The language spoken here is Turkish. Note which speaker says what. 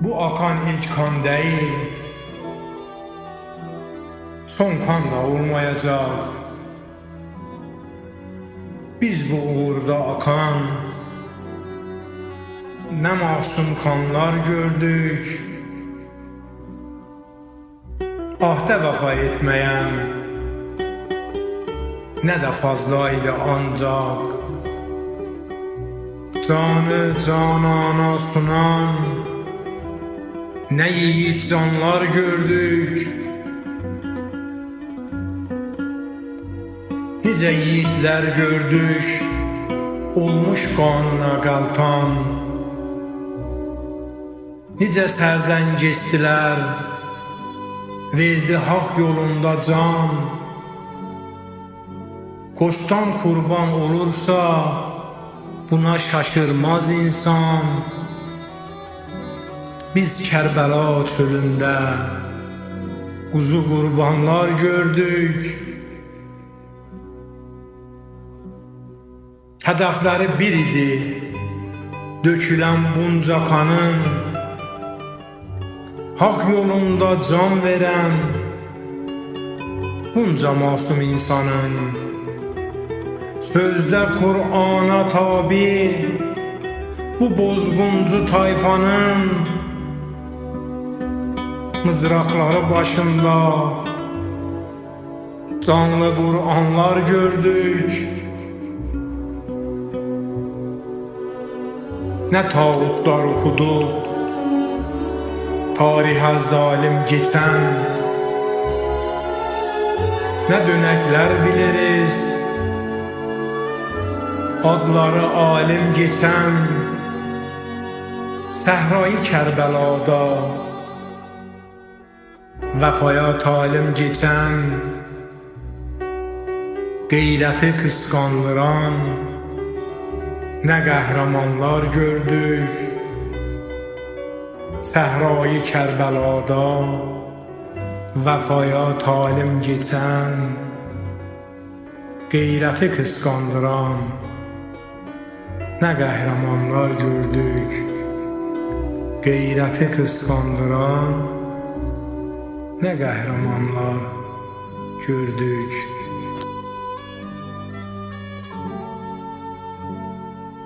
Speaker 1: Bu akan ilk kan değil. Son kan da olmayacak. Biz bu uğurda akan Ne masum kanlar gördük. Ahde vefa etmeyen Ne de fazlaydı ancak. Canı canana sunan Ne yiğit canlar gördük. Nice yiğitler gördük. Olmuş kanuna qaltan Nice sərdən geçdilər Verdi hak yolunda can. Koştan kurban olursa Buna şaşırmaz insan Biz Kərbəla çölündə Kuzu qurbanlar gördük. Hədəfləri bir idi Dökülən bunca kanın Hak yolunda can veren Bunca masum insanın. Sözde Kur'an'a tabi Bu bozguncu tayfanın Mızrakları başında? Canlı Kur'anlar gördük. Ne tağutlar okuduk. Tarihe zalim geçen. Ne dönekler biliriz. Adları alim geçen. Səhrayı Kərbəlada Vəfaya talim geçən Qeyrəti qısqandıran Nə qəhrəmanlar gördük Səhrayı Kərbəlada Vəfaya talim geçən Qeyrəti qısqandıran Nə qəhrəmanlar gördük Qeyrəti qısqandıran Nə qəhrəmanlar gördük